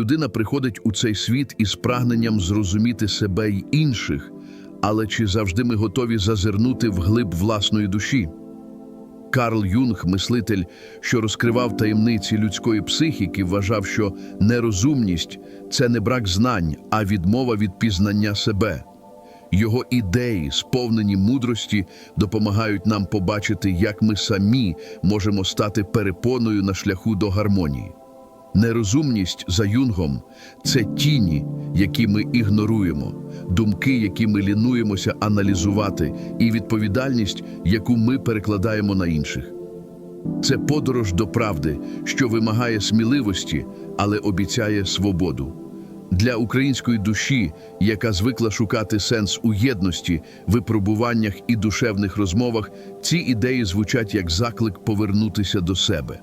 Людина приходить у цей світ із прагненням зрозуміти себе й інших, але чи завжди ми готові зазирнути в глиб власної душі? Карл Юнг, мислитель, що розкривав таємниці людської психіки, вважав, що нерозумність це не брак знань, а відмова від пізнання себе. Його ідеї, сповнені мудрості, допомагають нам побачити, як ми самі можемо стати перепоною на шляху до гармонії. Нерозумність за юнгом це тіні, які ми ігноруємо, думки, які ми лінуємося аналізувати, і відповідальність, яку ми перекладаємо на інших. Це подорож до правди, що вимагає сміливості, але обіцяє свободу. Для української душі, яка звикла шукати сенс у єдності, випробуваннях і душевних розмовах, ці ідеї звучать як заклик повернутися до себе.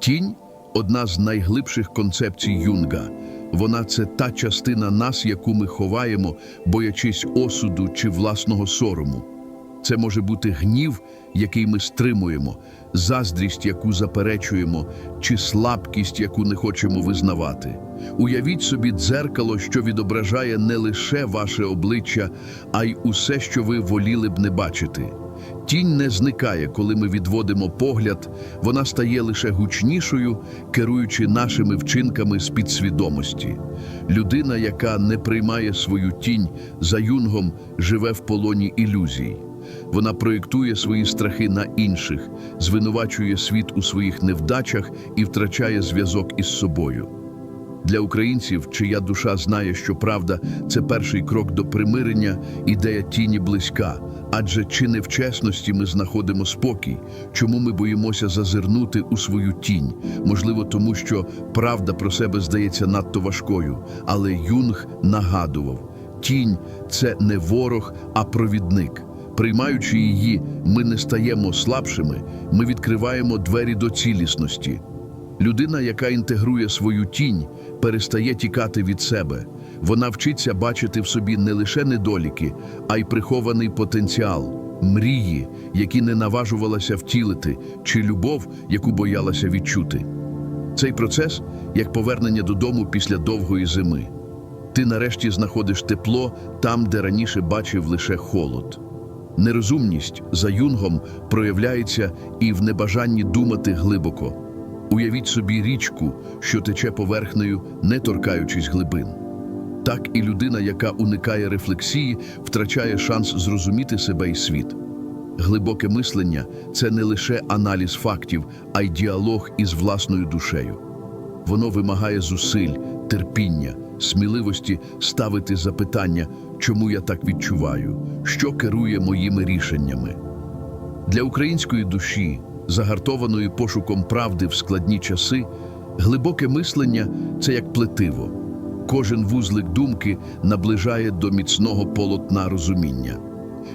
Тінь одна з найглибших концепцій Юнга. Вона це та частина нас, яку ми ховаємо, боячись осуду чи власного сорому. Це може бути гнів, який ми стримуємо, заздрість, яку заперечуємо, чи слабкість, яку не хочемо визнавати. Уявіть собі дзеркало, що відображає не лише ваше обличчя, а й усе, що ви воліли б не бачити. Тінь не зникає, коли ми відводимо погляд, вона стає лише гучнішою, керуючи нашими вчинками з підсвідомості. Людина, яка не приймає свою тінь за юнгом, живе в полоні ілюзій. Вона проєктує свої страхи на інших, звинувачує світ у своїх невдачах і втрачає зв'язок із собою. Для українців, чия душа знає, що правда це перший крок до примирення, ідея тіні близька. Адже чи не в чесності ми знаходимо спокій, чому ми боїмося зазирнути у свою тінь? Можливо, тому що правда про себе здається надто важкою. Але Юнг нагадував: тінь це не ворог, а провідник. Приймаючи її, ми не стаємо слабшими, ми відкриваємо двері до цілісності. Людина, яка інтегрує свою тінь, перестає тікати від себе. Вона вчиться бачити в собі не лише недоліки, а й прихований потенціал, мрії, які не наважувалася втілити, чи любов, яку боялася відчути. Цей процес як повернення додому після довгої зими. Ти нарешті знаходиш тепло там, де раніше бачив лише холод. Нерозумність за юнгом проявляється і в небажанні думати глибоко. Уявіть собі річку, що тече поверхнею, не торкаючись глибин. Так і людина, яка уникає рефлексії, втрачає шанс зрозуміти себе і світ. Глибоке мислення це не лише аналіз фактів, а й діалог із власною душею. Воно вимагає зусиль, терпіння, сміливості ставити запитання, чому я так відчуваю, що керує моїми рішеннями. Для української душі, загартованої пошуком правди в складні часи, глибоке мислення це як плетиво. Кожен вузлик думки наближає до міцного полотна розуміння.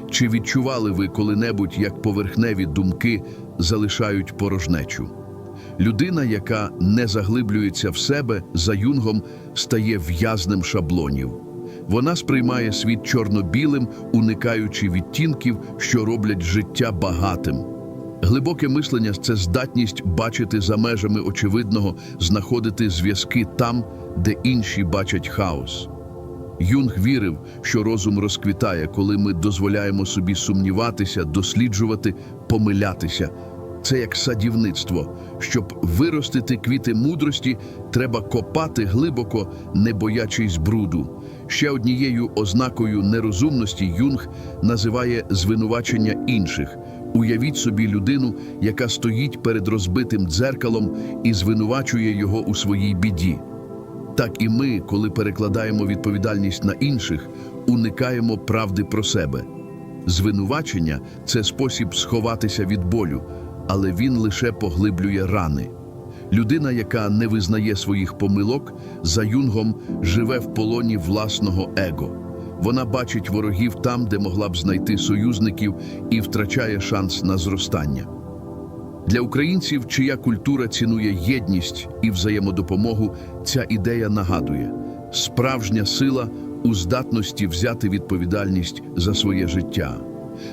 Чи відчували ви коли-небудь, як поверхневі думки залишають порожнечу? Людина, яка не заглиблюється в себе, за юнгом стає в'язнем шаблонів. Вона сприймає світ чорно-білим, уникаючи відтінків, що роблять життя багатим. Глибоке мислення це здатність бачити за межами очевидного, знаходити зв'язки там, де інші бачать хаос. Юнг вірив, що розум розквітає, коли ми дозволяємо собі сумніватися, досліджувати, помилятися. Це як садівництво. Щоб виростити квіти мудрості, треба копати глибоко, не боячись бруду. Ще однією ознакою нерозумності Юнг називає звинувачення інших. Уявіть собі людину, яка стоїть перед розбитим дзеркалом і звинувачує його у своїй біді. Так і ми, коли перекладаємо відповідальність на інших, уникаємо правди про себе. Звинувачення це спосіб сховатися від болю, але він лише поглиблює рани. Людина, яка не визнає своїх помилок, за юнгом живе в полоні власного его. Вона бачить ворогів там, де могла б знайти союзників, і втрачає шанс на зростання. Для українців, чия культура цінує єдність і взаємодопомогу, ця ідея нагадує справжня сила у здатності взяти відповідальність за своє життя.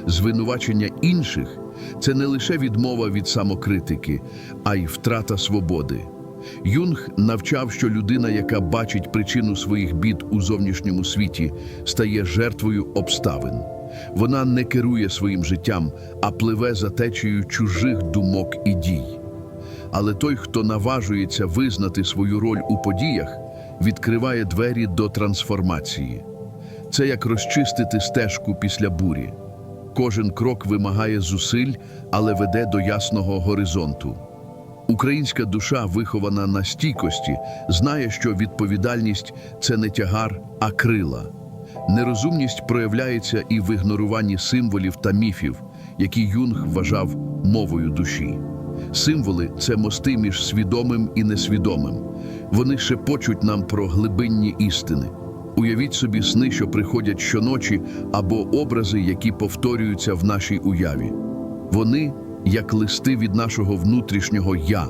Звинувачення інших це не лише відмова від самокритики, а й втрата свободи. Юнг навчав, що людина, яка бачить причину своїх бід у зовнішньому світі, стає жертвою обставин. Вона не керує своїм життям, а пливе за течією чужих думок і дій. Але той, хто наважується визнати свою роль у подіях, відкриває двері до трансформації. Це як розчистити стежку після бурі. Кожен крок вимагає зусиль, але веде до ясного горизонту. Українська душа, вихована на стійкості, знає, що відповідальність це не тягар, а крила. Нерозумність проявляється і в ігноруванні символів та міфів, які Юнг вважав мовою душі. Символи це мости між свідомим і несвідомим. Вони шепочуть нам про глибинні істини. Уявіть собі сни, що приходять щоночі, або образи, які повторюються в нашій уяві. Вони як листи від нашого внутрішнього я.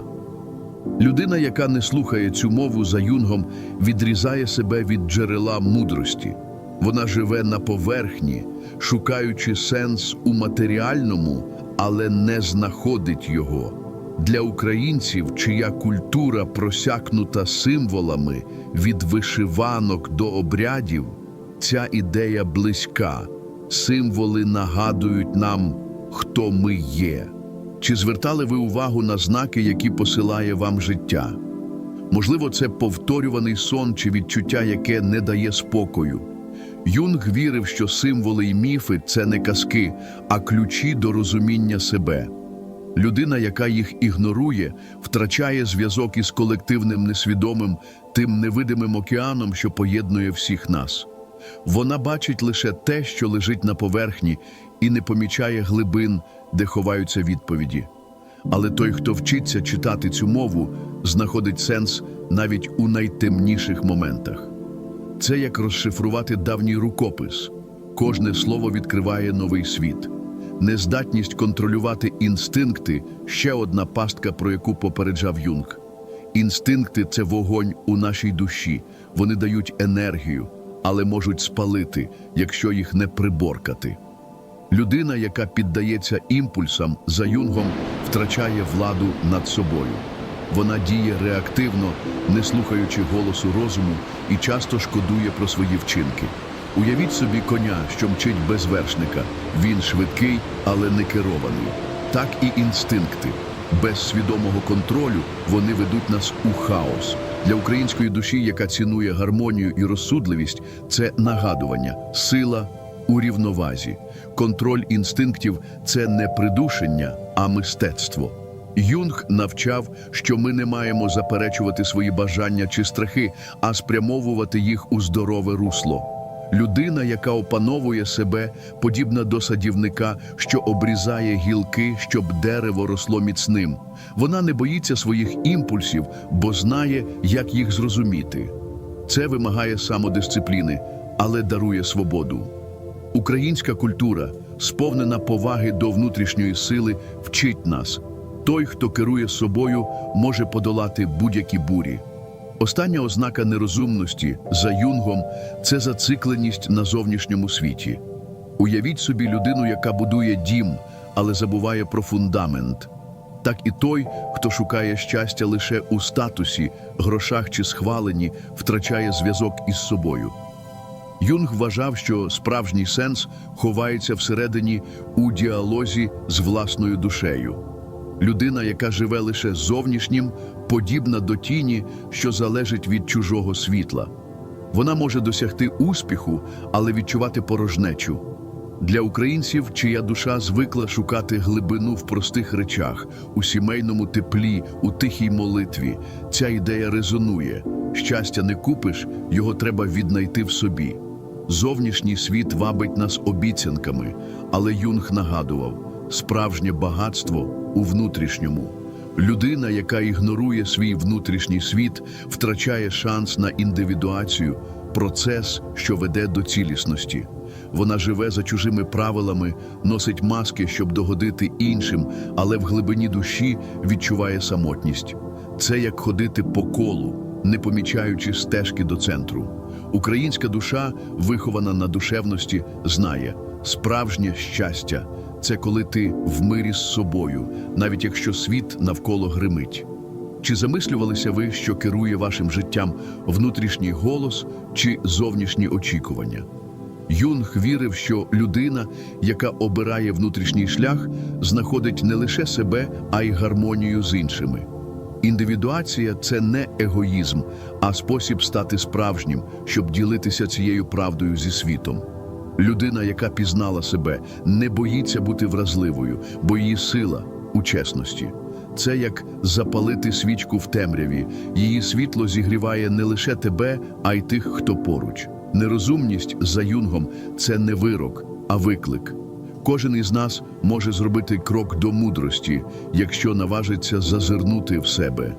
Людина, яка не слухає цю мову за юнгом, відрізає себе від джерела мудрості. Вона живе на поверхні, шукаючи сенс у матеріальному, але не знаходить його. Для українців, чия культура просякнута символами від вишиванок до обрядів, ця ідея близька. Символи нагадують нам, хто ми є. Чи звертали ви увагу на знаки, які посилає вам життя? Можливо, це повторюваний сон чи відчуття, яке не дає спокою. Юнг вірив, що символи і міфи це не казки, а ключі до розуміння себе. Людина, яка їх ігнорує, втрачає зв'язок із колективним несвідомим, тим невидимим океаном, що поєднує всіх нас. Вона бачить лише те, що лежить на поверхні, і не помічає глибин, де ховаються відповіді. Але той, хто вчиться читати цю мову, знаходить сенс навіть у найтемніших моментах. Це як розшифрувати давній рукопис. Кожне слово відкриває новий світ. Нездатність контролювати інстинкти ще одна пастка, про яку попереджав Юнг. Інстинкти це вогонь у нашій душі. Вони дають енергію, але можуть спалити, якщо їх не приборкати. Людина, яка піддається імпульсам за юнгом, втрачає владу над собою. Вона діє реактивно, не слухаючи голосу розуму, і часто шкодує про свої вчинки. Уявіть собі коня, що мчить без вершника. Він швидкий, але не керований. Так і інстинкти. Без свідомого контролю вони ведуть нас у хаос. Для української душі, яка цінує гармонію і розсудливість, це нагадування, сила у рівновазі. Контроль інстинктів це не придушення, а мистецтво. Юнг навчав, що ми не маємо заперечувати свої бажання чи страхи, а спрямовувати їх у здорове русло. Людина, яка опановує себе, подібна до садівника, що обрізає гілки, щоб дерево росло міцним. Вона не боїться своїх імпульсів, бо знає, як їх зрозуміти. Це вимагає самодисципліни, але дарує свободу. Українська культура, сповнена поваги до внутрішньої сили, вчить нас. Той, хто керує собою, може подолати будь-які бурі. Остання ознака нерозумності за юнгом це зацикленість на зовнішньому світі. Уявіть собі людину, яка будує дім, але забуває про фундамент. Так і той, хто шукає щастя лише у статусі, грошах чи схваленні, втрачає зв'язок із собою. Юнг вважав, що справжній сенс ховається всередині у діалозі з власною душею. Людина, яка живе лише зовнішнім, подібна до тіні, що залежить від чужого світла. Вона може досягти успіху, але відчувати порожнечу. Для українців, чия душа звикла шукати глибину в простих речах, у сімейному теплі, у тихій молитві, ця ідея резонує. Щастя не купиш, його треба віднайти в собі. Зовнішній світ вабить нас обіцянками, але Юнг нагадував справжнє багатство у внутрішньому. Людина, яка ігнорує свій внутрішній світ, втрачає шанс на індивідуацію, процес, що веде до цілісності. Вона живе за чужими правилами, носить маски, щоб догодити іншим, але в глибині душі відчуває самотність. Це як ходити по колу, не помічаючи стежки до центру. Українська душа, вихована на душевності, знає справжнє щастя це коли ти в мирі з собою, навіть якщо світ навколо гримить. Чи замислювалися ви, що керує вашим життям внутрішній голос чи зовнішні очікування? Юнг вірив, що людина, яка обирає внутрішній шлях, знаходить не лише себе, а й гармонію з іншими. Індивідуація це не егоїзм, а спосіб стати справжнім, щоб ділитися цією правдою зі світом. Людина, яка пізнала себе, не боїться бути вразливою, бо її сила у чесності. Це як запалити свічку в темряві. Її світло зігріває не лише тебе, а й тих, хто поруч. Нерозумність за юнгом це не вирок, а виклик. Кожен із нас може зробити крок до мудрості, якщо наважиться зазирнути в себе.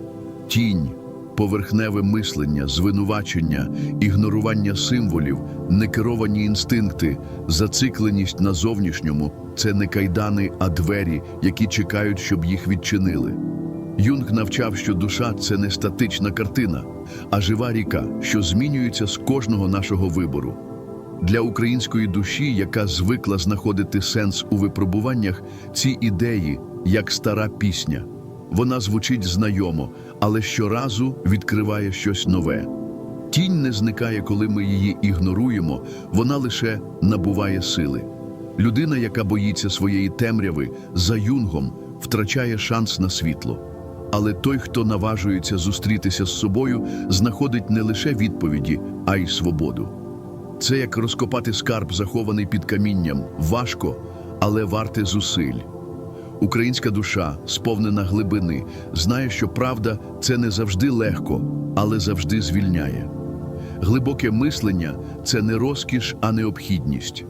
Тінь, поверхневе мислення, звинувачення, ігнорування символів, некеровані інстинкти, зацикленість на зовнішньому це не кайдани, а двері, які чекають, щоб їх відчинили. Юнг навчав, що душа це не статична картина, а жива ріка, що змінюється з кожного нашого вибору. Для української душі, яка звикла знаходити сенс у випробуваннях, ці ідеї як стара пісня. Вона звучить знайомо, але щоразу відкриває щось нове. Тінь не зникає, коли ми її ігноруємо, вона лише набуває сили. Людина, яка боїться своєї темряви, за юнгом втрачає шанс на світло. Але той, хто наважується зустрітися з собою, знаходить не лише відповіді, а й свободу. Це як розкопати скарб, захований під камінням. Важко, але варте зусиль. Українська душа, сповнена глибини, знає, що правда це не завжди легко, але завжди звільняє. Глибоке мислення це не розкіш, а необхідність.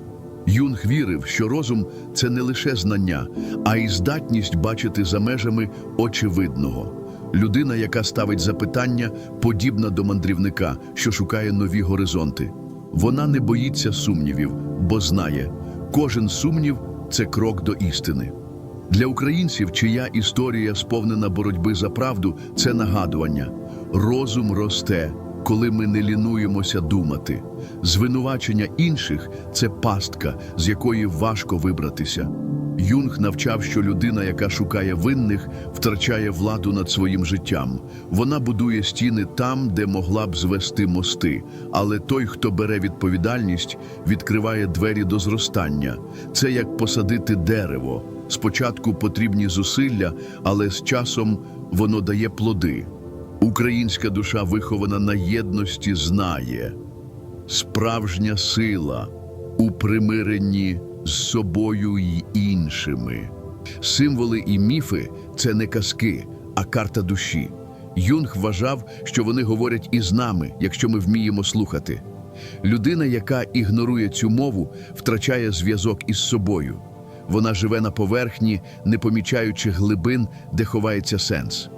Юнг вірив, що розум це не лише знання, а й здатність бачити за межами очевидного. Людина, яка ставить запитання, подібна до мандрівника, що шукає нові горизонти. Вона не боїться сумнівів, бо знає, кожен сумнів це крок до істини. Для українців, чия історія сповнена боротьби за правду, це нагадування. Розум росте, коли ми не лінуємося думати. Звинувачення інших це пастка, з якої важко вибратися. Юнг навчав, що людина, яка шукає винних, втрачає владу над своїм життям. Вона будує стіни там, де могла б звести мости. Але той, хто бере відповідальність, відкриває двері до зростання. Це як посадити дерево. Спочатку потрібні зусилля, але з часом воно дає плоди. Українська душа, вихована на єдності, знає справжня сила у примиренні з собою й іншими. Символи і міфи це не казки, а карта душі. Юнг вважав, що вони говорять із нами, якщо ми вміємо слухати. Людина, яка ігнорує цю мову, втрачає зв'язок із собою. Вона живе на поверхні, не помічаючи глибин, де ховається сенс.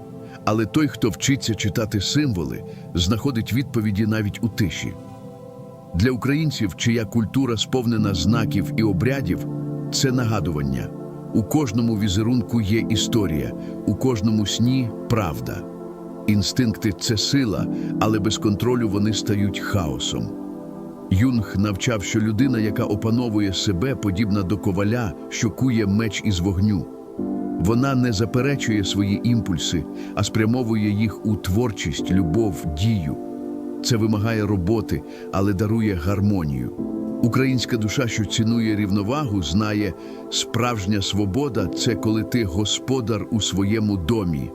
Але той, хто вчиться читати символи, знаходить відповіді навіть у тиші. Для українців, чия культура сповнена знаків і обрядів, це нагадування. У кожному візерунку є історія, у кожному сні правда. Інстинкти це сила, але без контролю вони стають хаосом. Юнг навчав, що людина, яка опановує себе, подібна до коваля, що кує меч із вогню. Вона не заперечує свої імпульси, а спрямовує їх у творчість, любов, дію. Це вимагає роботи, але дарує гармонію. Українська душа, що цінує рівновагу, знає, справжня свобода це коли ти господар у своєму домі.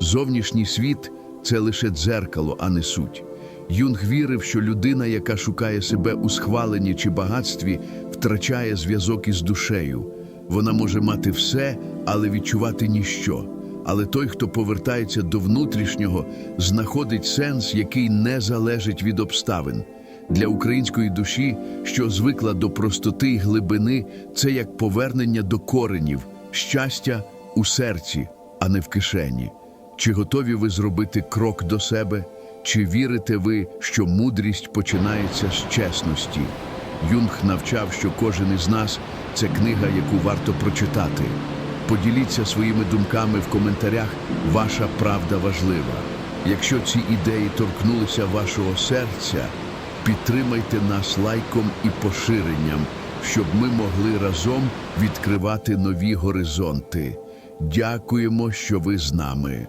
Зовнішній світ це лише дзеркало, а не суть. Юнг вірив, що людина, яка шукає себе у схваленні чи багатстві, втрачає зв'язок із душею. Вона може мати все, але відчувати ніщо. Але той, хто повертається до внутрішнього, знаходить сенс, який не залежить від обставин. Для української душі, що звикла до простоти й глибини, це як повернення до коренів, щастя у серці, а не в кишені. Чи готові ви зробити крок до себе? Чи вірите ви, що мудрість починається з чесності? Юнг навчав, що кожен із нас це книга, яку варто прочитати. Поділіться своїми думками в коментарях. Ваша правда важлива. Якщо ці ідеї торкнулися вашого серця, підтримайте нас лайком і поширенням, щоб ми могли разом відкривати нові горизонти. Дякуємо, що ви з нами.